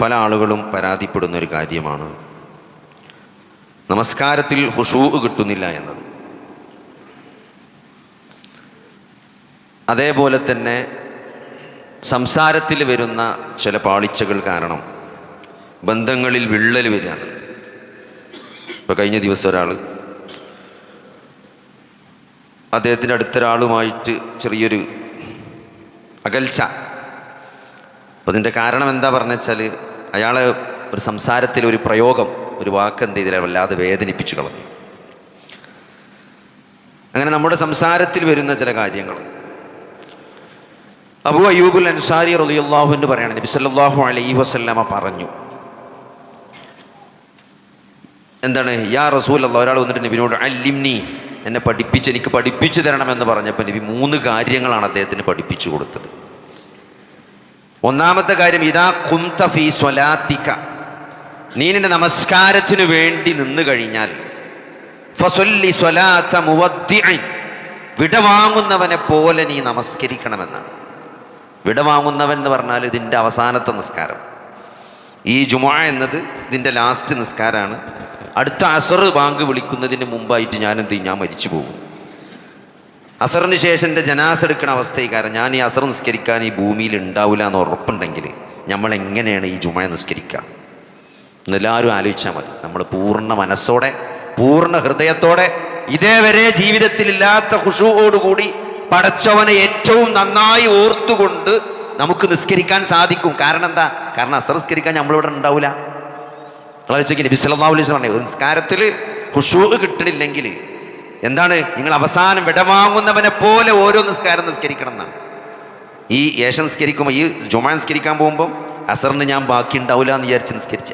പല ആളുകളും പരാതിപ്പെടുന്ന ഒരു കാര്യമാണ്. നമസ്കാരത്തിൽ ഹുഷൂ കിട്ടുന്നില്ല എന്നത്. അതേപോലെ തന്നെ സംസാരത്തിൽ വരുന്ന ചില പാളിച്ചകൾ കാരണം ബന്ധങ്ങളിൽ വിള്ളൽ വരിക എന്നുള്ളത് ഇപ്പോൾ കഴിഞ്ഞ ദിവസം ഒരാൾ അദ്ദേഹത്തിന്റെ അടുത്തൊരാളുമായിട്ട് ചെറിയൊരു അകൽച്ച. അപ്പോൾ അതിന്റെ കാരണം എന്താ പറഞ്ഞു അയാളെ ഒരു സംസാരത്തിൽ ഒരു പ്രയോഗം ഒരു വാക്ക് എന്ത് ചെയ്തില്ല വല്ലാതെ വേദനിപ്പിച്ചു കളഞ്ഞു. അങ്ങനെ നമ്മുടെ സംസാരത്തിൽ വരുന്ന ചില കാര്യങ്ങൾ. അബു അയ്യൂബുൽ അൻസാരി റളിയല്ലാഹു എന്ന് പറയാണ് നബി സല്ലല്ലാഹു അലൈഹി വസല്ലമ പറഞ്ഞു എന്താണ് യാ റസൂൽ അല്ല ഒരാൾ വന്നിട്ട് നബിനോട് അല്ലിംനി എന്നെ പഠിപ്പിച്ച് എനിക്ക് പഠിപ്പിച്ചു തരണമെന്ന് പറഞ്ഞപ്പോൾ നബി മൂന്ന് കാര്യങ്ങളാണ് അദ്ദേഹത്തിന് പഠിപ്പിച്ചു കൊടുത്തത്. ഒന്നാമത്തെ കാര്യം ഇതാ കുന്ത ഫീ സ്വലാത്തിക്ക നീ നിന്റെ നമസ്കാരത്തിനു വേണ്ടി നിന്ന് കഴിഞ്ഞാൽ ഫസൊല്ലി സ്വലാത്ത മുവദ്ധി വിടവാങ്ങുന്നവനെ പോലെ നീ നമസ്കരിക്കണമെന്നാണ്. വിടവാങ്ങുന്നവൻ എന്ന് പറഞ്ഞാൽ ഇതിന്റെ അവസാനത്തെ നിസ്കാരം. ഈ ജുമാ എന്നത് ഇതിന്റെ ലാസ്റ്റ് നിസ്കാരമാണ്. അടുത്ത അസറ് ബാങ്ക് വിളിക്കുന്നതിന് മുമ്പായിട്ട് ഞാനെന്ത് ഞാൻ മരിച്ചു പോകും. അസറിന് ശേഷം എന്റെ ജനാസ് എടുക്കുന്ന കാരണം ഞാൻ ഈ അസർ നിസ്കരിക്കാൻ ഈ ഭൂമിയിൽ ഉണ്ടാവില്ല എന്ന് ഉറപ്പുണ്ടെങ്കിൽ നമ്മൾ എങ്ങനെയാണ് ഈ ജുമ നിസ്കരിക്കുക? എന്നെല്ലാവരും ആലോചിച്ചാൽ മതി. നമ്മൾ പൂർണ മനസ്സോടെ പൂർണ ഹൃദയത്തോടെ ഇതേവരെ ജീവിതത്തിലില്ലാത്ത ഹുഷുവോടുകൂടി പടച്ചവനെ ഏറ്റവും നന്നായി ഓർത്തുകൊണ്ട് നമുക്ക് നിസ്കരിക്കാൻ സാധിക്കും. കാരണം എന്താ? കാരണം അസർ നിസ്കരിക്കാൻ നമ്മളിവിടെ ഉണ്ടാവില്ല. ആലോചിക്കും നബി വസല്ലം പറഞ്ഞു നിസ്കാരത്തിൽ ഹുഷൂ കിട്ടണില്ലെങ്കിൽ എന്താണ്? നിങ്ങൾ അവസാനം വിടവാങ്ങുന്നവനെ പോലെ ഓരോ നിസ്കാരം നിസ്കരിക്കണം എന്നാണ്. ഈ ഏഷൻ നിസ്കരിക്കുമ്പോൾ ഈ ജുമാ നിസ്കരിക്കാൻ പോകുമ്പോൾ അസറിന് ഞാൻ ബാക്കി ഉണ്ടാവില്ല എന്ന് വിചാരിച്ച് നിസ്കരിച്ച.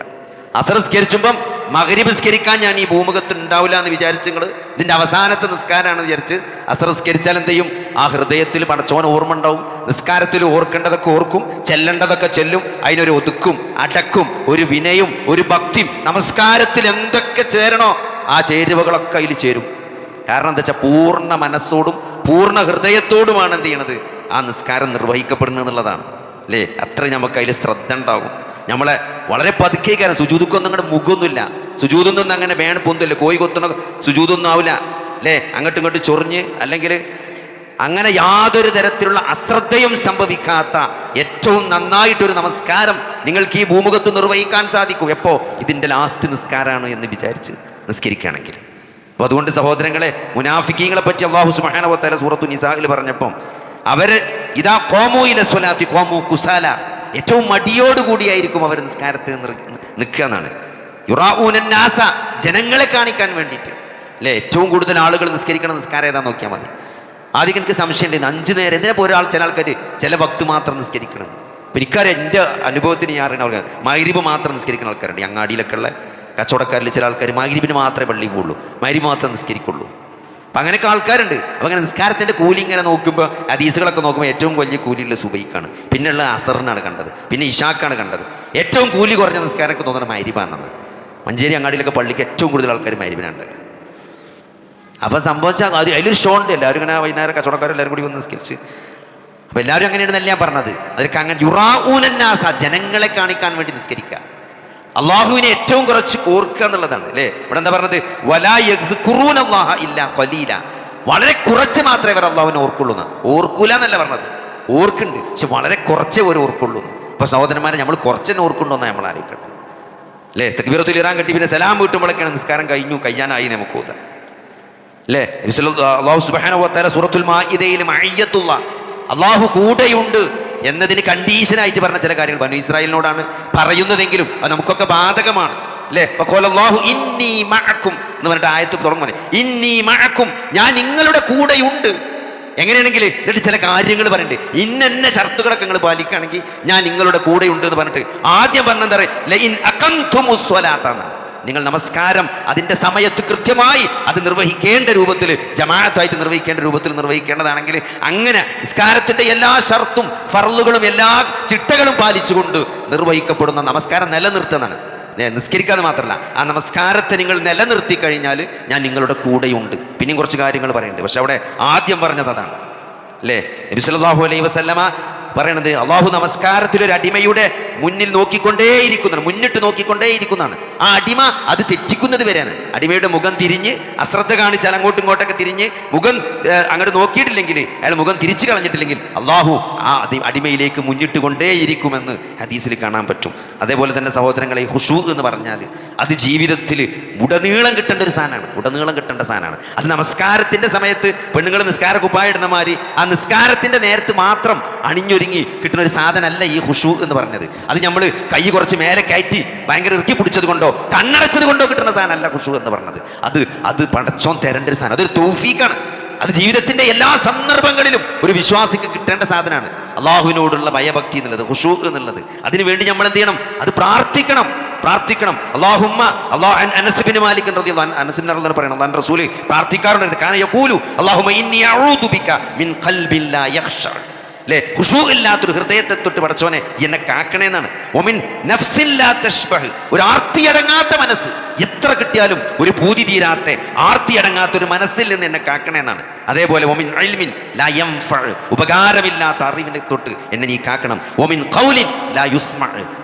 അസർ നിസ്കരിച്ചുമ്പം മകരീബ് സ്കരിക്കാൻ ഞാൻ ഈ ഭൂമുഖത്ത് ഉണ്ടാവില്ല എന്ന് വിചാരിച്ച് നിങ്ങൾ ഇതിന്റെ അവസാനത്തെ നിസ്കാരമാണെന്ന് വിചാരിച്ച് അസർ നിസ്കരിച്ചാൽ എന്ത് ചെയ്യും? ആ ഹൃദയത്തിൽ പടച്ചോൻ ഓർമ്മ ഉണ്ടാവും. നിസ്കാരത്തിൽ ഓർക്കേണ്ടതൊക്കെ ഓർക്കും ചെല്ലേണ്ടതൊക്കെ ചെല്ലും അതിനൊരു ഒതുക്കും അടക്കും ഒരു വിനയും ഒരു ഭക്തിയും നമസ്കാരത്തിൽ എന്തൊക്കെ ചേരണോ ആ ചേരുവകളൊക്കെ അതിൽ ചേരും. കാരണം എന്താ വെച്ചാൽ പൂർണ മനസ്സോടും പൂർണ ഹൃദയത്തോടുമാണ് എന്ത് ചെയ്യണത്? ആ നിസ്കാരം നിർവഹിക്കപ്പെടുന്നത് എന്നുള്ളതാണ്. അല്ലേ? അത്ര നമുക്ക് അതിൽ ശ്രദ്ധ ഉണ്ടാകും. നമ്മളെ വളരെ പതുക്കെ കാരണം സുജൂതുക്കൊന്നും അങ്ങോട്ട് മുഖമൊന്നുമില്ല സുജൂതൊന്നും അങ്ങനെ വേണ പൊന്തില്ല കോഴി കൊത്തണ സുജൂതൊന്നും ആവില്ല. അല്ലേ? അങ്ങോട്ടും ഇങ്ങോട്ടും ചൊറിഞ്ഞ് അല്ലെങ്കിൽ അങ്ങനെ യാതൊരു തരത്തിലുള്ള അശ്രദ്ധയും സംഭവിക്കാത്ത ഏറ്റവും നന്നായിട്ടൊരു നമസ്കാരം നിങ്ങൾക്ക് ഈ ഭൂമുഖത്ത് നിർവഹിക്കാൻ സാധിക്കും. എപ്പോൾ ഇതിന്റെ ലാസ്റ്റ് നിസ്കാരമാണ് എന്ന് വിചാരിച്ച് നിസ്കരിക്കുകയാണെങ്കിൽ. അപ്പോൾ അതുകൊണ്ട് സഹോദരങ്ങളെ മുനാഫിക്കീങ്ങളെ പറ്റി അള്ളാഹു സുബാനവത്തല സൂറത്തു നിസാഹിൽ പറഞ്ഞപ്പം അവർ ഇതാ കോമോയിലെ സ്വലാത്തി കോമു കുസാല. ഏറ്റവും മടിയോടുകൂടിയായിരിക്കും അവർ നിസ്കാരത്തിൽ നിൽക്കുക എന്നാണ്. യുറാഊനാസ ജനങ്ങളെ കാണിക്കാൻ വേണ്ടിയിട്ട്. അല്ലേ? ഏറ്റവും കൂടുതൽ ആളുകൾ നിസ്കരിക്കണം നിസ്കാരം ഏതാ നോക്കിയാൽ മതി. ആദ്യം എനിക്ക് സംശയം ഉണ്ടായിരുന്നു അഞ്ച് നേരം എന്തിനാ ഇപ്പോൾ ഒരാൾ ചില ആൾക്കാർ ചില ഭക്ത് മാത്രം നിസ്കരിക്കണം അപ്പം എനിക്കറിയാം എന്റെ അനുഭവത്തിന് ഞാൻ അറിയണ ആൾക്കാർ മാത്രം നിസ്കരിക്കുന്ന ആൾക്കാരുണ്ട് അങ്ങാടിയിലൊക്കെ ഉള്ള കച്ചവടക്കാരിൽ ചില ആൾക്കാർ മൈരിബിന് മാത്രമേ പള്ളി പോകുള്ളൂ മൈരിബ് മാത്രം നിസ്കരിക്കുള്ളൂ. അപ്പം അങ്ങനെയൊക്കെ ആൾക്കാരുണ്ട്. അപ്പം അങ്ങനെ നിസ്കാരത്തിന്റെ കൂലി ഇങ്ങനെ നോക്കുമ്പോൾ ഹദീസുകളൊക്കെ നോക്കുമ്പോൾ ഏറ്റവും വലിയ കൂലിയുള്ള സുബൈക്കാണ്. പിന്നെയുള്ള അസറിനാണ് കണ്ടത് പിന്നെ ഇഷാക്കാണ് കണ്ടത്. ഏറ്റവും കൂലി കുറഞ്ഞ നിസ്കാരമൊക്കെ തോന്നുന്നത് മൈരിബാണെന്നാണ് മഞ്ചേരി അങ്ങാടിയിലൊക്കെ പള്ളിക്ക് ഏറ്റവും കൂടുതൽ ആൾക്കാർ മൈരിബിനുണ്ട് അപ്പം സംഭവിച്ചാൽ അത് അതിലൊരു ഷോ ഉണ്ട്. എല്ലാവരും ഇങ്ങനെ വൈകുന്നേരം കച്ചവടക്കാരെല്ലാവരും കൂടി വന്ന് നിസ്കരിച്ച്. അപ്പോൾ എല്ലാവരും അങ്ങനെയാണെന്നല്ല ഞാൻ പറഞ്ഞത്. അതൊക്കെ അങ്ങനെ യുറാഊനന്നാസ ജനങ്ങളെ കാണിക്കാൻ വേണ്ടി നിസ്കരിക്കുക. അള്ളാഹുവിനെ ഏറ്റവും കുറച്ച് ഓർക്കുക എന്നുള്ളതാണ് അല്ലേ? ഇവിടെ എന്താ പറഞ്ഞത്? വലാ അള്ളാഹ ഇല്ല കൊലീല വളരെ കുറച്ച് മാത്രമേ ഇവർ അള്ളാഹുവിനെ ഓർക്കുള്ളൂ ഓർക്കൂല എന്നല്ല പറഞ്ഞത്. ഓർക്കുന്നുണ്ട്. പക്ഷെ വളരെ കുറച്ചേ ഒരു ഓർക്കുള്ളൂ അപ്പൊ അപ്പോൾ സഹോദരന്മാരെ നമ്മൾ കുറച്ചെന്നെ ഓർക്കുണ്ടോ എന്നാൽ നമ്മൾ ആലോചിക്കണം അല്ലേ? തെക്കുബീറത്തിൽ ഇറാൻ കെട്ടി പിന്നെ സലാം വീട്ടുമ്പോഴൊക്കെയാണ് നിസ്കാരം കഴിഞ്ഞു കയ്യാനായി നമുക്ക് ഓതാൻ. അല്ലേ? അള്ളാഹു വതആല സൂറത്തുൽ മാഇദയിൽ മഅയ്യത്തുള്ള അള്ളാഹു കൂടെയുണ്ട്. എന്നതിന് കണ്ടീഷനായിട്ട് പറഞ്ഞ ചില കാര്യങ്ങൾ ബനു ഇസ്രായേലിനോടാണ് പറയുന്നതെങ്കിലും അത് നമുക്കൊക്കെ ബാധകമാണ്. അല്ലേ? അപ്പോൾ ഇന്നി മഅക്കും എന്ന് പറഞ്ഞിട്ട് ആയത്ത് തുടങ്ങുന്നത് ഇന്നി മഅക്കും ഞാൻ നിങ്ങളുടെ കൂടെയുണ്ട്. എങ്ങനെയാണെങ്കിൽ എന്നിട്ട് ചില കാര്യങ്ങൾ പറഞ്ഞിട്ട് ഇന്നെന്നെ ഷർത്തുകളൊക്കെ നിങ്ങൾ പാലിക്കുകയാണെങ്കിൽ ഞാൻ നിങ്ങളുടെ കൂടെയുണ്ട് എന്ന് പറഞ്ഞിട്ട് ആദ്യം പറഞ്ഞെന്താ പറയുക നിങ്ങൾ നമസ്കാരം അതിന്റെ സമയത്ത് കൃത്യമായി അത് നിർവഹിക്കേണ്ട രൂപത്തിൽ ജമാഅത്തായിട്ട് നിർവഹിക്കേണ്ട രൂപത്തിൽ നിർവഹിക്കേണ്ടതാണെങ്കിൽ അങ്ങനെ നിസ്കാരത്തിന്റെ എല്ലാ ഷർത്തും ഫറലുകളും എല്ലാ ചിട്ടകളും പാലിച്ചുകൊണ്ട് നിർവഹിക്കപ്പെടുന്ന നമസ്കാരം നിലനിർത്തുന്നതാണ്. നിസ്കരിക്കാതെ മാത്രമല്ല ആ നമസ്കാരത്തെ നിങ്ങൾ നിലനിർത്തി കഴിഞ്ഞാൽ ഞാൻ നിങ്ങളുടെ കൂടെയുണ്ട്. പിന്നെയും കുറച്ച് കാര്യങ്ങൾ പറയുന്നുണ്ട് പക്ഷെ അവിടെ ആദ്യം പറഞ്ഞത് അതാണ്. അല്ലേ? നബി സല്ലല്ലാഹു അലൈഹി വസല്ലമ പറയണത് അള്ളാഹു നമസ്കാരത്തിൽ ഒരു അടിമയുടെ മുന്നിൽ നോക്കിക്കൊണ്ടേയിരിക്കുന്നതാണ് മുന്നിട്ട് നോക്കിക്കൊണ്ടേയിരിക്കുന്നതാണ്. ആ അടിമ അത് തെറ്റിക്കുന്നത് വരെയാണ്. അടിമയുടെ മുഖം തിരിഞ്ഞ് അശ്രദ്ധ കാണിച്ചാൽ അങ്ങോട്ടും ഇങ്ങോട്ടൊക്കെ തിരിഞ്ഞ് മുഖം അങ്ങോട്ട് നോക്കിയിട്ടില്ലെങ്കിൽ അയാൾ മുഖം തിരിച്ചു കളഞ്ഞിട്ടില്ലെങ്കിൽ അള്ളാഹു ആ അടി- അടിമയിലേക്ക് മുന്നിട്ട് കൊണ്ടേയിരിക്കുമെന്ന് ഹദീസിൽ കാണാൻ പറ്റും. അതേപോലെ തന്നെ സഹോദരങ്ങളെ ഹുഷു എന്ന് പറഞ്ഞാൽ അത് ജീവിതത്തിൽ ഉടനീളം കിട്ടേണ്ട ഒരു സാധനമാണ്. ഉടനീളം കിട്ടേണ്ട സാധനമാണ്. അത് നമസ്കാരത്തിന്റെ സമയത്ത് പെണ്ണുങ്ങൾ നിസ്കാര കുപ്പായിടുന്ന മാതിരി ആ നിസ്കാരത്തിന്റെ നേരത്ത് മാത്രം അണിഞ്ഞൊരുങ്ങി കിട്ടുന്ന ഒരു സാധനമല്ല ഈ ഹുഷു എന്ന് പറഞ്ഞത്. അത് നമ്മൾ കൈ കുറച്ച് മേലെ കയറ്റി ഭയങ്കര ഇറുക്കി പിടിച്ചത് കൊണ്ടോ കണ്ണടച്ചത് കൊണ്ടോ കിട്ടുന്ന സാധനമല്ല ഹുഷു എന്ന് പറഞ്ഞത്. അത് അത് പടച്ചോൻ തരേണ്ട ഒരു സാധനം. അതൊരു തൂഫീക്കാണ്. അത് ജീവിതത്തിന്റെ എല്ലാ സന്ദർഭങ്ങളിലും ഒരു വിശ്വാസിക്ക് കിട്ടേണ്ട സാധനമാണ്. അള്ളാഹുവിനോടുള്ള ഭയഭക്തി എന്നുള്ളത് ഹുഷു എന്നുള്ളത്. അതിനുവേണ്ടി നമ്മൾ എന്ത് ചെയ്യണം? അത് പ്രാർത്ഥിക്കണം. പ്രാർത്ഥിക്കണം. അള്ളാഹുമ്മ അള്ളാഹു അനസുബിന് മാലിക് അനസുബിൻ റളിയല്ലാഹു പറയണം. അള്ളാൻ റസൂൽ പ്രാർത്ഥിക്കാറുണ്ട്. കാരണം യഖൂലു അള്ളാഹുമ്മ ഇന്നി അഊദു ബിക മിൻ ഖൽബിൻ ലാ അല്ലേ ഹുഷൂ ഇല്ലാത്തൊരു ഹൃദയത്തെ തൊട്ട് പടച്ചോനെ എന്നെ കാക്കണേന്നാണ്. ഒമിൻ നഫ്സില്ലാ തശ്ബഹ്. ഒരു ആർത്തിയടങ്ങാത്ത മനസ്സ്. എത്ര കിട്ടിയാലും ഒരു പൂതി തീരാത്ത ആർത്തിയടങ്ങാത്ത ഒരു മനസ്സിൽ നിന്ന് എന്നെ കാക്കണേന്നാണ്. അതേപോലെ ഒമിൻ അൽമിൻ ലയം ഉപകാരമില്ലാത്ത അറിവിനെ തൊട്ട് എന്നെ നീ കാക്കണം. ഒമിൻ കൗലിൻ ലാ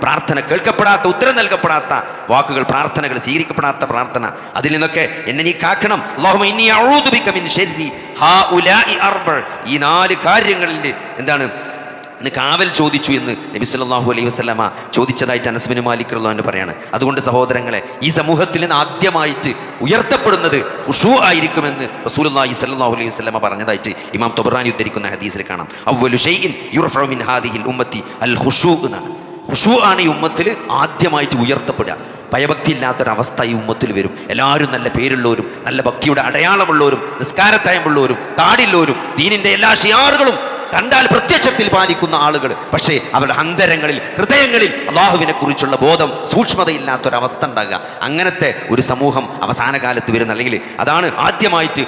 പ്രാർത്ഥന കേൾക്കപ്പെടാത്ത ഉത്തരം നൽകപ്പെടാത്ത വാക്കുകൾ പ്രാർത്ഥനകൾ സ്വീകരിക്കപ്പെടാത്ത പ്രാർത്ഥന. അതിൽ നിന്നൊക്കെ എന്നെ നീ കാക്കണം. അല്ലാഹുമ്മ ഇന്നി അഊദു ബിക ഈ നാല് കാര്യങ്ങളിൽ എന്താണ്? എന്ന് കാവൽ ചോദിച്ചു എന്ന് നബി സല്ലാഹു അലൈഹി വസല്ലമ ചോദിച്ചതായിട്ട് അനസ്മിന് മാലിക് റഹ്ലാൻ പറയാണ്. അതുകൊണ്ട് സഹോദരങ്ങളെ ഈ സമൂഹത്തിൽ നിന്ന് ആദ്യമായിട്ട് ഉയർത്തപ്പെടുന്നത് ഹുഷു ആയിരിക്കുമെന്ന് റസൂലുള്ളാഹി സല്ലാഹു അലൈഹി വസ്ലമ പറഞ്ഞതായിട്ട് ഇമാം തൊബറാനി ഉദ്ധരിക്കുന്ന ഹദീസിൽ കാണാം. അവൽ ഹാദിഹിൽ അൽ ഹുഷൂ എന്നാണ്. ഹുഷു ആണ് ഈ ഉമ്മത്തിൽ ആദ്യമായിട്ട് ഉയർത്തപ്പെടുക. ഭയഭക്തി ഇല്ലാത്തൊരവസ്ഥ ഈ ഉമ്മത്തിൽ വരും. എല്ലാവരും നല്ല പേരുള്ളവരും നല്ല ഭക്തിയുടെ അടയാളമുള്ളവരും നിസ്കാരത്തയമുള്ളവരും താടില്ലവരും ദീനിന്റെ എല്ലാ ഷിയാറുകളും കണ്ടാൽ പ്രത്യക്ഷത്തിൽ പാലിക്കുന്ന ആളുകൾ. പക്ഷേ അവരുടെ അന്തരങ്ങളിൽ ഹൃദയങ്ങളിൽ അള്ളാഹുവിനെ കുറിച്ചുള്ള ബോധം സൂക്ഷ്മതയില്ലാത്തൊരവസ്ഥ ഉണ്ടാകുക. അങ്ങനത്തെ ഒരു സമൂഹം അവസാന കാലത്ത് വരുന്ന അല്ലെങ്കിൽ അതാണ് ആദ്യമായിട്ട്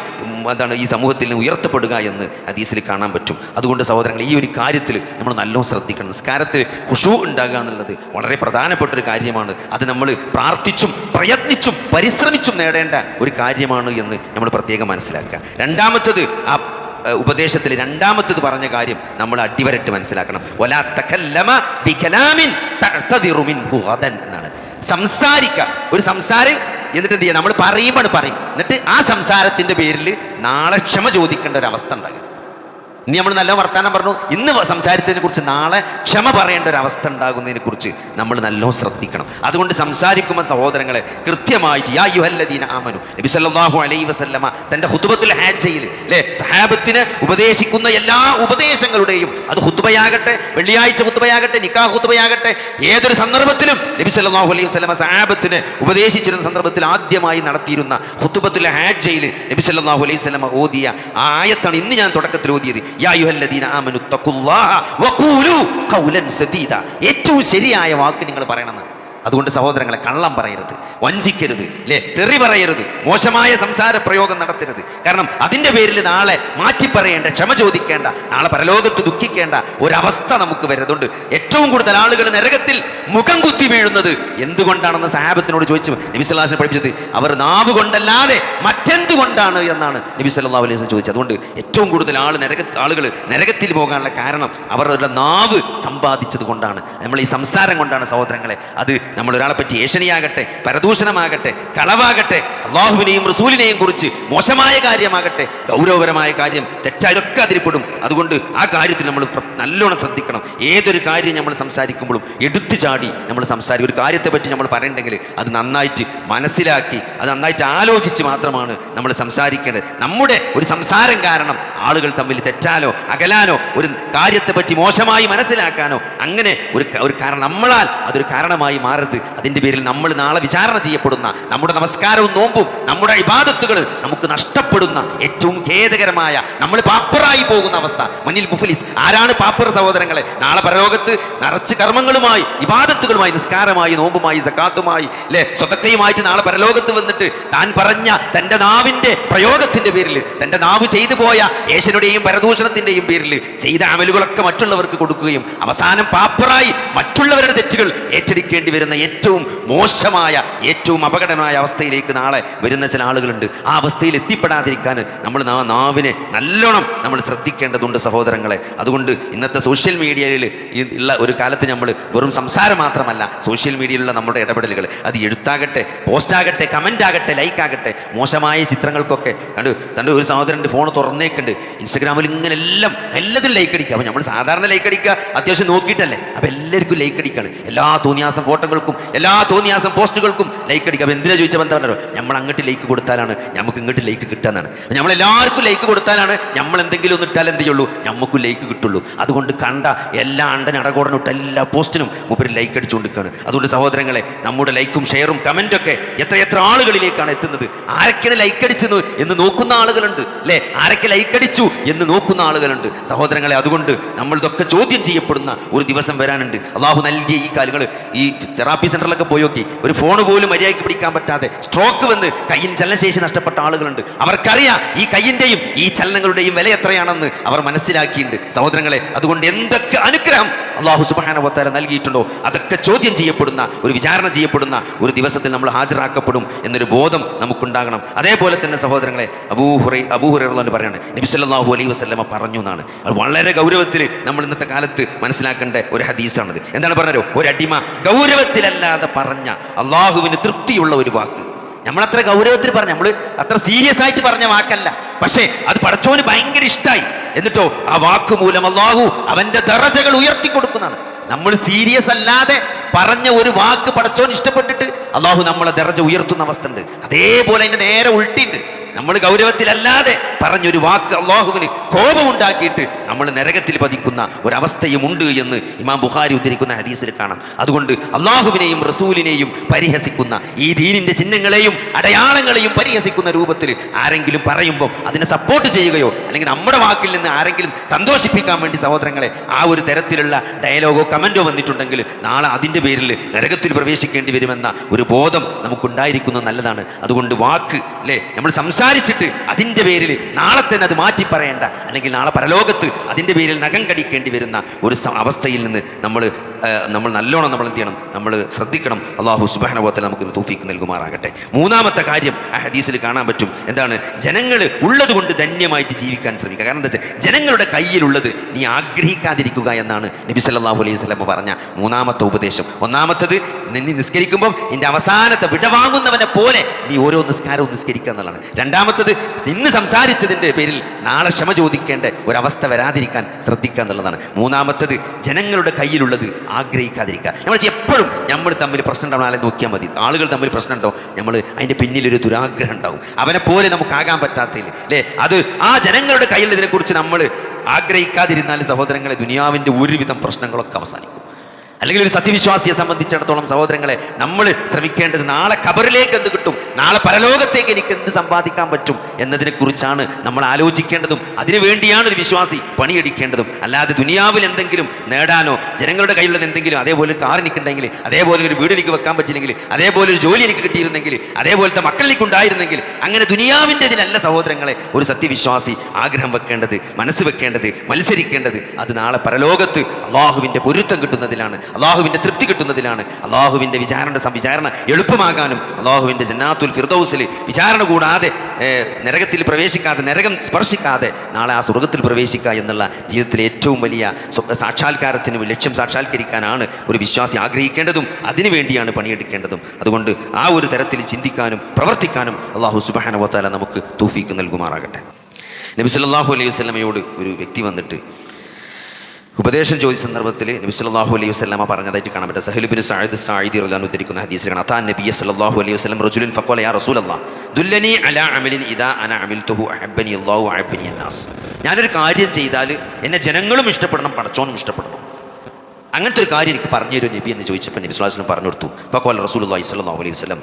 എന്താണ് ഈ സമൂഹത്തിൽ നിന്ന് ഉയർത്തപ്പെടുക എന്ന് ഹദീസിൽ കാണാൻ പറ്റും. അതുകൊണ്ട് സഹോദരങ്ങൾ ഈ ഒരു കാര്യത്തിൽ നമ്മൾ നല്ലോണം ശ്രദ്ധിക്കണം. നിസ്കാരത്തിൽ ഹുഷു ഉണ്ടാകുക എന്നുള്ളത് വളരെ പ്രധാനപ്പെട്ട ഒരു കാര്യമാണ്. അത് നമ്മൾ പ്രാർത്ഥിച്ചും പ്രയത്നിച്ചും പരിശ്രമിച്ചും നേടേണ്ട ഒരു കാര്യമാണ് എന്ന് നമ്മൾ പ്രത്യേകം മനസ്സിലാക്കുക. രണ്ടാമത്തത് ആ ഉപദേശത്തിൽ രണ്ടാമത്തത് പറഞ്ഞ കാര്യം നമ്മൾ അടിവരട്ട് മനസ്സിലാക്കണം. തഅ്തദിറു മിൻഹു എന്നാണ്. സംസാരിക്കുക ഒരു സംസാരം എന്നിട്ട് എന്ത് ചെയ്യുക നമ്മൾ പറയുമ്പോൾ പറയും. എന്നിട്ട് ആ സംസാരത്തിന്റെ പേരിൽ നാളെ ക്ഷമ ചോദിക്കേണ്ട ഒരു അവസ്ഥ ഉണ്ടാകും. ഇനി നമ്മൾ നല്ല വർത്തമാനം പറഞ്ഞു. ഇന്ന് സംസാരിച്ചതിനെ കുറിച്ച് നാളെ ക്ഷമ പറയേണ്ട ഒരു അവസ്ഥ ഉണ്ടാകുന്നതിനെ കുറിച്ച് നമ്മൾ നല്ലോ ശ്രദ്ധിക്കണം. അതുകൊണ്ട് സംസാരിക്കുമ്പോൾ സഹോദരങ്ങളെ കൃത്യമായിട്ട് യാ യുഹല്ലദീന ആമനു നബി സല്ലല്ലാഹു അലൈഹി വസല്ലമ തന്റെ ഹുതുബത്തുൽ ഹാജയിൽ അല്ലേ സഹാബത്തിന് ഉപദേശിക്കുന്ന എല്ലാ ഉപദേശങ്ങളുടെയും അത് ഹുത്തുബയാകട്ടെ വെള്ളിയാഴ്ച ഹുത്തുബയാകട്ടെ നിക്കാ ഹുത്തുബയാകട്ടെ ഏതൊരു സന്ദർഭത്തിലും നബി സല്ലാഹു അലൈഹി വസല്ലമ സഹാബത്തിന് ഉപദേശിച്ചിരുന്ന സന്ദർഭത്തിൽ ആദ്യമായി നടത്തിയിരുന്ന ഹുത്തുബത്തുൽ ഹാജയിൽ നബി സല്ലാഹു അലൈഹി വസല്ലമ ഓതിയ ആ ആയത്താണ് ഇന്ന് ഞാൻ തുടക്കത്തിൽ ഓതിയത്. ഏറ്റവും ശരിയായ വാക്ക് നിങ്ങൾ പറയണമെന്നാണ് അതുകൊണ്ട് സഹോദരങ്ങളെ കള്ളം പറയരുത് വഞ്ചിക്കരുത് അല്ലേ തെറി പറയരുത് മോശമായ സംസാര പ്രയോഗം നടത്തരുത്. കാരണം അതിന്റെ പേരിൽ നാളെ മാറ്റി പറയേണ്ട ക്ഷമ ചോദിക്കേണ്ട നാളെ പരലോകത്ത് ദുഃഖിക്കേണ്ട ഒരവസ്ഥ നമുക്ക് വരുന്നുണ്ട്. ഏറ്റവും കൂടുതൽ ആളുകൾ നരകത്തിൽ മുഖം കുത്തി വീഴുന്നത് എന്തുകൊണ്ടാണെന്ന് സഹാബത്തിനോട് ചോദിച്ചു. നബി സല്ലാസിനെ പഠിപ്പിച്ചത് അവർ നാവ് കൊണ്ടല്ലാതെ മറ്റെന്തുകൊണ്ടാണ് എന്നാണ് നബി സല്ലാ അലൈഹി വസല്ലം ചോദിച്ചത്. അതുകൊണ്ട് ഏറ്റവും കൂടുതൽ ആൾ നരക ആളുകൾ നരകത്തിൽ പോകാനുള്ള കാരണം അവരുടെ നാവ് സമ്പാദിച്ചത് കൊണ്ടാണ്. നമ്മൾ ഈ സംസാരം കൊണ്ടാണ് സഹോദരങ്ങളെ അത് നമ്മൾ ഒരാളെ പറ്റി ഏഷണിയാകട്ടെ പരദൂഷണമാകട്ടെ കളവാകട്ടെ അള്ളാഹുവിനെയും റസൂലിനെയും കുറിച്ച് മോശമായ കാര്യമാകട്ടെ ഗൗരവപരമായ കാര്യം തെറ്റായതൊക്കെ അതിൽപ്പെടും അതുകൊണ്ട് ആ കാര്യത്തിൽ നമ്മൾ നല്ലോണം ശ്രദ്ധിക്കണം. ഏതൊരു കാര്യം നമ്മൾ സംസാരിക്കുമ്പോഴും എടുത്തു ചാടി നമ്മൾ സംസാരിക്കും. ഒരു കാര്യത്തെ പറ്റി നമ്മൾ പറയണ്ടെങ്കിൽ അത് നന്നായിട്ട് മനസ്സിലാക്കി അത് നന്നായിട്ട് ആലോചിച്ച് മാത്രമാണ് നമ്മൾ സംസാരിക്കേണ്ടത്. നമ്മുടെ ഒരു സംസാരം കാരണം ആളുകൾ തമ്മിൽ തെറ്റാനോ അകലാനോ ഒരു കാര്യത്തെ പറ്റി മോശമായി മനസ്സിലാക്കാനോ അങ്ങനെ ഒരു ഒരു കാരണം നമ്മളാൽ അതൊരു കാരണമായി മാറരുത് അതിന്റെ പേരിൽ നമ്മൾ നാളെ വിചാരണ ചെയ്യപ്പെടുന്ന നമ്മുടെ നമസ്കാരവും നോമ്പും നമ്മുടെ ഇബാദത്തുകൾ നമുക്ക് നഷ്ടപ്പെടുന്ന ഏറ്റവും ഖേദകരമായ നമ്മൾ പാപ്പറായി പോകുന്ന അവസ്ഥ. മുന്നിൽ മുഫലിസ് ആരാണ് പാപ്പർ സഹോദരങ്ങളെ? നാളെ പരലോകത്ത് നിറച്ച് കർമ്മങ്ങളുമായി ഇബാദത്തുകളുമായി നിസ്കാരമായി നോമ്പുമായി സക്കാത്തുമായി അല്ലെ സ്വതക്കയുമായിട്ട് നാളെ പരലോകത്ത് വന്നിട്ട് താൻ പറഞ്ഞ തന്റെ നാവിന്റെ പ്രയോഗത്തിന്റെ പേരിൽ തന്റെ നാവ് ചെയ്തു പോയ യേശനുടെയും പരദൂഷണത്തിന്റെയും പേരിൽ ചെയ്ത അമലുകളൊക്കെ മറ്റുള്ളവർക്ക് കൊടുക്കുകയും അവസാനം പാപ്പറായി മറ്റുള്ളവരുടെ തെറ്റുകൾ ഏറ്റെടുക്കേണ്ടി വരുന്ന എത്തിച്ചേരുന്ന ഏറ്റവും മോശമായ ഏറ്റവും അപകടമായ അവസ്ഥയിലേക്ക് നാളെ വരുന്ന ചില ആളുകളുണ്ട്. ആ അവസ്ഥയിൽ എത്തിപ്പെടാതിരിക്കാൻ നമ്മൾ നാവിനെ നല്ലോണം നമ്മൾ ശ്രദ്ധിക്കേണ്ടതുണ്ട് സഹോദരങ്ങളെ. അതുകൊണ്ട് ഇന്നത്തെ സോഷ്യൽ മീഡിയയിൽ ഉള്ള ഒരു കാലത്ത് നമ്മൾ വെറും സംസാരം മാത്രമല്ല സോഷ്യൽ മീഡിയയിലുള്ള നമ്മുടെ ഇടപെടലുകൾ. അത് എഴുത്താകട്ടെ പോസ്റ്റാകട്ടെ കമന്റ് ആകട്ടെ ലൈക്ക് ആകട്ടെ മോശമായ ചിത്രങ്ങൾക്കൊക്കെ കണ്ട് തന്റെ ഒരു സഹോദരന്റെ ഫോൺ തുറന്നേക്കുണ്ട്. ഇൻസ്റ്റഗ്രാമിൽ ഇങ്ങനെ എല്ലാം എല്ലാത്തിലും ലൈക്ക് അടിക്കുക. അപ്പോൾ നമ്മൾ സാധാരണ ലൈക്ക് അടിക്കുക അത്യാവശ്യം നോക്കിയിട്ടല്ലേ? അപ്പോൾ എല്ലാവർക്കും ലൈക്ക് അടിക്കുകയാണ് എല്ലാ തോന്നിയാസം ഫോട്ടോകൾക്കും എല്ലാ തോന്നിയാസം പോസ്റ്റുകൾക്കും ലൈക്ക് അപ്പോൾ എന്തിനാ ചോദിച്ചാൽ എന്താ പറഞ്ഞോ നമ്മൾ അങ്ങോട്ട് ലൈക്ക് കൊടുത്താലാണ് നമുക്ക് ഇങ്ങോട്ട് ലൈക്ക് കിട്ടാനാണ് നമ്മൾ എല്ലാവർക്കും ലൈക്ക് കൊടുത്താലാണ് നമ്മൾ എന്തെങ്കിലും ഒന്ന് ഇട്ടാൽ എന്ത് ചെയ്യുള്ളൂ? നമുക്കും ലൈക്ക് കിട്ടുള്ളൂ. അതുകൊണ്ട് കണ്ട എല്ലാ അണ്ടൻ അടകോടനിട്ട എല്ലാ പോസ്റ്റിനും മൂപ്പര് ലൈക്ക് അടിച്ചുകൊണ്ടിരിക്കുകയാണ്. അതുകൊണ്ട് സഹോദരങ്ങളെ നമ്മുടെ ലൈക്കും ഷെയറും കമന്റൊക്കെ എത്ര എത്ര ആളുകളിലേക്കാണ് എത്തുന്നത്? ആരൊക്കെയാണ് ലൈക്ക് അടിച്ചത് എന്ന് നോക്കുന്ന ആളുകളുണ്ട് അല്ലേ? ആരൊക്കെ ലൈക്ക് അടിച്ചു എന്ന് നോക്കുന്ന ആളുകളുണ്ട്. സഹോദരങ്ങളെ അതുകൊണ്ട് നമ്മൾ ഇതൊക്കെ ചോദ്യം ചെയ്യപ്പെടുന്ന ഒരു ദിവസം വരാനുണ്ട്. അള്ളാഹു നൽകിയ ഈ കാര്യങ്ങൾ ഈ തെറാപ്പി സെന്ററിലൊക്കെ പോയി നോക്കി ഒരു ഫോൺ പോലും മര്യാദയ്ക്ക് പിടിക്കാൻ പറ്റാതെ സ്ട്രോക്ക് വന്ന് കയ്യിൽ ചലനശേഷി നഷ്ടപ്പെട്ട ആളുകളുണ്ട്. അവർക്കറിയാം ഈ കയ്യിന്റെയും ഈ ചലനങ്ങളുടെയും വില എത്രയാണെന്ന് അവർ മനസ്സിലാക്കിയിട്ടുണ്ട്. സഹോദരങ്ങളെ അതുകൊണ്ട് എന്തൊക്കെ അനുഗ്രഹം അള്ളാഹു സുബാനവത്താര നൽകിയിട്ടുണ്ടോ? അതൊക്കെ ചോദ്യം ചെയ്യപ്പെടുന്ന ഒരു വിചാരണ ചെയ്യപ്പെടുന്ന ഒരു ദിവസത്തിൽ നമ്മൾ ഹാജരാക്കപ്പെടും എന്നൊരു ബോധം നമുക്കുണ്ടാകണം. അതേപോലെ തന്നെ സഹോദരങ്ങളെ അബൂഹുറൈ അബൂഹുറന്ന് പറയാണ് നബി സല്ലല്ലാഹു അലൈഹി വസല്ലമ പറഞ്ഞു എന്നാണ്. അത് വളരെ ഗൗരവത്തിൽ നമ്മൾ ഇന്നത്തെ കാലത്ത് മനസ്സിലാക്കേണ്ട ഒരു ഹദീസാണത്. എന്താണ് പറഞ്ഞത്? ഒരു അടിമ ഗൗരവത്തിലല്ലാതെ പറഞ്ഞ അള്ളാഹുവിന് തൃപ്തിയുള്ള ഒരു വാക്ക്. നമ്മളത്ര ഗൗരവത്തിൽ പറഞ്ഞു നമ്മൾ അത്ര സീരിയസ് ആയിട്ട് പറഞ്ഞ വാക്കല്ല. പക്ഷേ അത് പടച്ചോന് ഭയങ്കര ഇഷ്ടമായി എന്നിട്ടോ ആ വാക്ക് മൂലം അള്ളാഹു അവന്റെ ദറജകൾ ഉയർത്തി കൊടുക്കുന്നതാണ് നമ്മൾ സീരിയസ് അല്ലാതെ പറഞ്ഞ ഒരു വാക്ക് പടച്ചോൻ ഇഷ്ടപ്പെട്ടിട്ട് അള്ളാഹു നമ്മളെ ദറജ ഉയർത്തുന്ന അവസ്ഥ ഉണ്ട്. അതേപോലെ അതിന്റെ നേരെ ഉൾട്ടിണ്ട്. നമ്മൾ ഗൗരവത്തിലല്ലാതെ പറഞ്ഞൊരു വാക്ക് അള്ളാഹുവിന് കോപമുണ്ടാക്കിയിട്ട് നമ്മൾ നരകത്തിൽ പതിക്കുന്ന ഒരവസ്ഥയും ഉണ്ട് എന്ന് ഇമാം ബുഖാരി ഉദ്ധരിക്കുന്ന ഹദീസിൽ കാണാം. അതുകൊണ്ട് അള്ളാഹുവിനെയും റസൂലിനെയും പരിഹസിക്കുന്ന ഈ ദീനിന്റെ ചിഹ്നങ്ങളെയും അടയാളങ്ങളെയും പരിഹസിക്കുന്ന രൂപത്തിൽ ആരെങ്കിലും പറയുമ്പോൾ അതിനെ സപ്പോർട്ട് ചെയ്യുകയോ അല്ലെങ്കിൽ നമ്മുടെ വാക്കിൽ നിന്ന് ആരെങ്കിലും സന്തോഷിപ്പിക്കാൻ വേണ്ടി സഹോദരങ്ങളെ ആ ഒരു തരത്തിലുള്ള ഡയലോഗോ കമന്റോ വന്നിട്ടുണ്ടെങ്കിൽ നാളെ അതിന്റെ പേരിൽ നരകത്തിൽ പ്രവേശിക്കേണ്ടി വരുമെന്ന ഒരു ബോധം നമുക്കുണ്ടായിരിക്കുന്നത് നല്ലതാണ്. അതുകൊണ്ട് വാക്ക് അല്ലേ നമ്മൾ സംസാരിച്ചിട്ട് അതിന്റെ പേരിൽ നാളെ തന്നെ അത് മാറ്റി പറയേണ്ട. അല്ലെങ്കിൽ നാളെ പരലോകത്ത് അതിന്റെ പേരിൽ നഖം കടിക്കേണ്ടി വരുന്ന ഒരു അവസ്ഥയിൽ നിന്ന് നമ്മൾ നമ്മൾ നല്ലോണം നമ്മൾ എന്ത് ചെയ്യണം? നമ്മൾ ശ്രദ്ധിക്കണം. അള്ളാഹു സുബഹനബോധത്തിൽ നമുക്ക് തൂഫിക്ക് നൽകുമാറാകട്ടെ. മൂന്നാമത്തെ കാര്യം ആ ഹദീസിൽ കാണാൻ പറ്റും. എന്താണ്? ജനങ്ങൾ ഉള്ളത് കൊണ്ട് ധന്യമായിട്ട് ജീവിക്കാൻ ശ്രമിക്കുക. കാരണം എന്താ വെച്ചാൽ ജനങ്ങളുടെ കയ്യിലുള്ളത് നീ ആഗ്രഹിക്കാതിരിക്കുക എന്നാണ് നബി സല്ലല്ലാഹു അലൈഹി വസല്ലം പറഞ്ഞ മൂന്നാമത്തെ ഉപദേശം. ഒന്നാമത്തത് നീ നിസ്കരിക്കുമ്പോൾ നിന്റെ അവസാനത്തെ വിടവാങ്ങുന്നവനെ പോലെ നീ ഓരോ നിസ്കാരവും നിസ്കരിക്കുക എന്നുള്ളതാണ്. രണ്ടാമത്തത് ഇന്ന് സംസാരിച്ചതിന്റെ പേരിൽ നാളെ ക്ഷമ ചോദിക്കേണ്ട ഒരവസ്ഥ വരാതിരിക്കാൻ ശ്രദ്ധിക്കുക എന്നുള്ളതാണ്. മൂന്നാമത്തത് ജനങ്ങളുടെ കയ്യിലുള്ളത് ആഗ്രഹിക്കാതിരിക്കുക. നമ്മൾ എപ്പോഴും നമ്മൾ തമ്മിൽ പ്രശ്നം ഉണ്ടാവണാലെ നോക്കിയാൽ മതി. ആളുകൾ തമ്മിൽ പ്രശ്നം ഉണ്ടാവും. നമ്മൾ അതിന്റെ പിന്നിലൊരു ദുരാഗ്രഹം ഉണ്ടാവും. അവനെ പോലെ നമുക്കാകാൻ പറ്റാത്തതിൽ അല്ലേ? അത് ആ ജനങ്ങളുടെ കയ്യിൽ ഇതിനെക്കുറിച്ച് നമ്മൾ ആഗ്രഹിക്കാതിരുന്നാൽ സഹോദരങ്ങളെ ദുനിയാവിന്റെ ഒരുവിധം പ്രശ്നങ്ങളൊക്കെ അവസാനിക്കും. അല്ലെങ്കിൽ ഒരു സത്യവിശ്വാസിയെ സംബന്ധിച്ചിടത്തോളം സഹോദരങ്ങളെ നമ്മൾ ശ്രമിക്കേണ്ടത് നാളെ കബറിലേക്ക് എന്ത് കിട്ടും? നാളെ പരലോകത്തേക്ക് എനിക്ക് എന്ത് സമ്പാദിക്കാൻ പറ്റും എന്നതിനെക്കുറിച്ചാണ് നമ്മൾ ആലോചിക്കേണ്ടതും അതിനുവേണ്ടിയാണ് ഒരു വിശ്വാസി പണിയെടുക്കേണ്ടതും. അല്ലാതെ ദുനിയാവിൽ എന്തെങ്കിലും നേടാനോ ജനങ്ങളുടെ കയ്യിലുള്ള എന്തെങ്കിലും അതേപോലെ കാർ എനിക്കുണ്ടെങ്കിൽ അതേപോലെ ഒരു വീട് എനിക്ക് വെക്കാൻ പറ്റില്ലെങ്കിൽ അതേപോലെ ഒരു ജോലി എനിക്ക് കിട്ടിയിരുന്നെങ്കിൽ അതേപോലത്തെ മക്കൾ എനിക്ക് ഉണ്ടായിരുന്നെങ്കിൽ അങ്ങനെ ദുനിയാവിന്റെ ഇതിനല്ല സഹോദരങ്ങളെ ഒരു സത്യവിശ്വാസി ആഗ്രഹം വെക്കേണ്ടത് മനസ്സ് വെക്കേണ്ടത് മത്സരിക്കേണ്ടത് അത് നാളെ പരലോകത്ത് അള്ളാഹുവിന്റെ പൊരുത്തം കിട്ടുന്നതിലാണ് അള്ളാഹുവിന്റെ തൃപ്തി കിട്ടുന്നതിലാണ് അള്ളാഹുവിന്റെ വിചാരണ സംവിചാരണ എളുപ്പമാകാനും അള്ളാഹുവിന്റെ ജന്നാത്തുൽ ഫിർദൗസിൽ വിചാരണ കൂടാതെ നരകത്തിൽ പ്രവേശിക്കാതെ നരകം സ്പർശിക്കാതെ നാളെ ആ സ്വർഗത്തിൽ പ്രവേശിക്കുക എന്നുള്ള ജീവിതത്തിലെ ഏറ്റവും വലിയ സാക്ഷാത്കാരത്തിന് ലക്ഷ്യം സാക്ഷാത്കരിക്കാനാണ് ഒരു വിശ്വാസി ആഗ്രഹിക്കേണ്ടതും അതിനുവേണ്ടിയാണ് പണിയെടുക്കേണ്ടതും. അതുകൊണ്ട് ആ ഒരു തരത്തിൽ ചിന്തിക്കാനും പ്രവർത്തിക്കാനും അള്ളാഹു സുബാനവത്താല നമുക്ക് തൂഫീക്ക് നൽകുമാറാകട്ടെ. നബി സല്ലല്ലാഹു അലൈഹി വസല്ലമയോട് ഒരു വ്യക്തി വന്നിട്ട് ഉപദേശം ചോദിച്ച സന്ദർഭത്തിൽ നബി സല്ലല്ലാഹു അലൈഹി വസല്ലമ പറഞ്ഞതായിട്ട് കാണാൻ പറ്റും. സഹലുബിൻ സഅദ് സായിദി റളിയല്ലാഹു ഉദ്ധരിക്കുന്ന ഹദീസിലാണ്. അതാ നബി സല്ലല്ലാഹു അലൈഹി വസല്ലം റജുലിൻ ഫഖാല യാ റസൂലല്ലാഹ് ദുല്ലനി അല അമലിൻ ഇദാ അന അമിൽ തുഹു അഹബനി അള്ളാഹു അഹബനി അന്നാസ്. ഞാനൊരു കാര്യം ചെയ്താൽ എന്നെ ജനങ്ങളും ഇഷ്ടപ്പെടണം പടച്ചോനും ഇഷ്ടപ്പെടണം. അങ്ങനത്തെ ഒരു കാര്യം എനിക്ക് പറഞ്ഞു തരും നബി എന്ന് ചോദിച്ചപ്പോൾ നബി സ്വലാസ്ലം പറഞ്ഞു കൊടുത്തു. ഫക്കോല റസൂൽ അള്ളാഹി സല്ലാഹു അലൈഹി വസ്ലം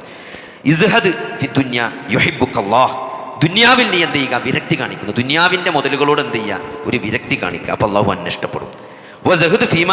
ഇസ്ഹദ് ഫി ദുനിയ യുഹിബ്ബുക്കല്ലാഹ് ദുനിയാവിൽ നീ എന്ത് ചെയ്യുക? വിരക്തി കാണിക്കുന്നു. ദുനിയാവിന്റെ മുതലുകളോട് എന്ത് ചെയ്യുക? ഒരു വിരക്തി കാണിക്കുക. അപ്പോൾ അള്ളാഹു അന്വേഷ്ടപ്പെടും വസഹദ് ഫീമ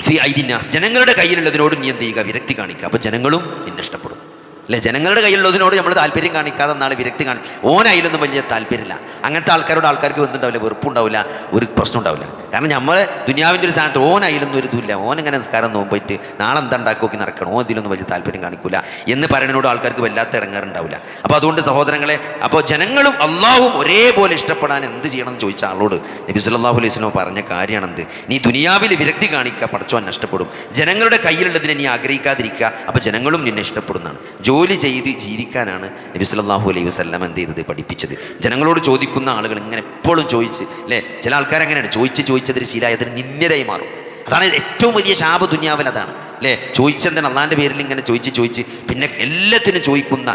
ഫി ഐദിന്നാസ് ജനങ്ങളുടെ കയ്യിലുള്ളതിനോട് നീ എന്ത് ചെയ്യുക? വിരക്തി കാണിക്കുക. അപ്പോൾ ജനങ്ങളും നിന്നെ ഇഷ്ടപ്പെടും അല്ലെ ജനങ്ങളുടെ കയ്യിലുള്ളതിനോട് നമ്മൾ താല്പര്യം കാണിക്കാതെ നാളെ വിരക്തി കാണിച്ചു ഓനായാലൊന്നും വലിയ താല്പര്യമില്ല. അങ്ങനത്തെ ആൾക്കാരോട് ആൾക്കാർക്ക് ബന്ധമുണ്ടാവില്ല വെറുപ്പുണ്ടാവില്ല ഒരു പ്രശ്നം ഉണ്ടാവില്ല. കാരണം നമ്മൾ ദുനിയാവിന്റെ ഒരു സ്ഥാനത്ത് ഓനായാലൊന്നും ഒരു ഇതില്ല ഓൻ ഇങ്ങനെ നിസ്കാരം നോമ്പിട്ട് നാളെ എന്താ ഉണ്ടാക്കി നടക്കണം. ഓൻ ഇതിലൊന്നും വലിയ താല്പര്യം കാണിക്കില്ല എന്ന് പറയുന്നതിനോട് ആൾക്കാർക്ക് വല്ലാത്ത ഇടങ്ങാറുണ്ടാവില്ല. അപ്പോൾ അതുകൊണ്ട് സഹോദരങ്ങളെ അപ്പോൾ ജനങ്ങളും അള്ളാഹും ഒരേപോലെ ഇഷ്ടപ്പെടാൻ എന്ത് ചെയ്യണമെന്ന് ചോദിച്ച ആളോട് നബി സുല്ലാഹു അലൈഹി വസല്ലം പറഞ്ഞ കാര്യമാണെന്ത്? നീ ദുനിയാവിൽ വിരക്തി കാണിക്കുക പഠിച്ചോൻ നഷ്ടപ്പെടും ജനങ്ങളുടെ കയ്യിലുള്ളതിനെ നീ ആഗ്രഹിക്കാതിരിക്കുക. അപ്പോൾ ജനങ്ങളും നിന്നെ ഇഷ്ടപ്പെടുന്നതാണ്. ജോലി ചെയ്ത് ജീവിക്കാനാണ് നബി സല്ലല്ലാഹു അലൈഹി വസല്ലം എന്ത് ചെയ്തത്? പഠിപ്പിച്ചത്. ജനങ്ങളോട് ചോദിക്കുന്ന ആളുകൾ ഇങ്ങനെ എപ്പോഴും ചോദിച്ച് അല്ലേ ചില ആൾക്കാർ അങ്ങനെയാണ് ചോദിച്ച് ചോദിച്ചതിന് ശീലമായതിന് നിന്യതയായി മാറും. അതാണ് ഏറ്റവും വലിയ ശാപ ദുന്യാവൽ അതാണ്. അല്ലേ ചോദിച്ചെന്തിനാണ് അള്ളാന്റെ പേരിൽ ഇങ്ങനെ ചോദിച്ച് ചോദിച്ച് പിന്നെ എല്ലാത്തിനും ചോദിക്കുന്ന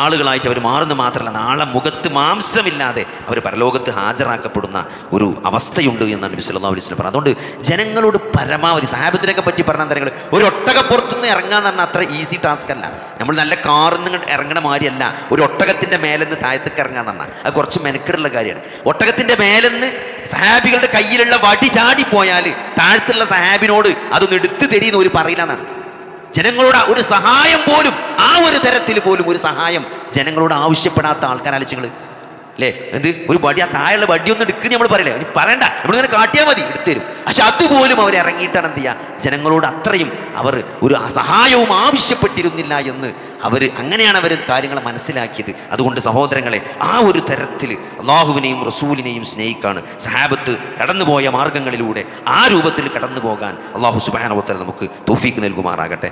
ആളുകളായിട്ട് അവർ മാറുന്നു മാത്രമല്ല. നാളെ മുഖത്ത് മാംസമില്ലാതെ അവർ പരലോകത്ത് ഹാജരാക്കപ്പെടുന്ന ഒരു അവസ്ഥയുണ്ട് എന്നാണ് സല്ലല്ലാഹു അലൈഹി പറഞ്ഞത്. അതുകൊണ്ട് ജനങ്ങളോട് പരമാവധി സാഹബത്തിനൊക്കെ പറ്റി പറഞ്ഞ തരങ്ങൾ ഒരു ഒട്ടകപ്പുറത്തുനിന്ന് ഇറങ്ങാന്ന് പറഞ്ഞാൽ അത്ര ഈസി ടാസ്ക് അല്ല. നമ്മൾ നല്ല കാറിൽ നിന്ന് ഇറങ്ങണ മാതിരിയല്ല ഒരു ഒട്ടകത്തിന്റെ മേലെ നിന്ന് താഴത്തേക്ക് ഇറങ്ങാന്ന് പറഞ്ഞാൽ അത് കുറച്ച് മെനക്കെടുള്ള കാര്യമാണ്. ഒട്ടകത്തിന്റെ മേലെന്ന് സഹാബികളുടെ കയ്യിലുള്ള വടി ചാടി പോയാൽ താഴത്തുള്ള സഹാബിനോട് അതൊന്ന് എടുത്തു തരീന്ന് ഒരു പറയില്ലെന്നാണ് ജനങ്ങളോട് ഒരു സഹായം പോലും ആ ഒരു തരത്തിൽ പോലും ഒരു സഹായം ജനങ്ങളോട് ആവശ്യപ്പെടാത്ത ആൾക്കാരാലോചിങ്ങൾ അല്ലേ എന്ത്? ഒരു വടി ആ താഴെയുള്ള വടി ഒന്ന് എടുക്കുന്ന നമ്മൾ പറയില്ലേ? പറയണ്ട. നമ്മളിങ്ങനെ കാട്ടിയാൽ മതി. എടുത്തുതരും പക്ഷെ അതുപോലും അവർ ഇറങ്ങിയിട്ടാണ് എന്ത് ചെയ്യുക ജനങ്ങളോട് അത്രയും അവർ ഒരു സഹായവും ആവശ്യപ്പെട്ടിരുന്നില്ല എന്ന് അവർ അങ്ങനെയാണ് അവർ കാര്യങ്ങൾ മനസ്സിലാക്കിയത്. അതുകൊണ്ട് സഹോദരങ്ങളെ ആ ഒരു തരത്തിൽ അള്ളാഹുവിനെയും റസൂലിനെയും സ്നേഹിക്കാണ്. സഹാബത്ത് കടന്നുപോയ മാർഗങ്ങളിലൂടെ ആ രൂപത്തിൽ കടന്നു പോകാൻ അള്ളാഹു സുബാനോത്തര നമുക്ക് തോഫീക്ക് നൽകുമാറാകട്ടെ.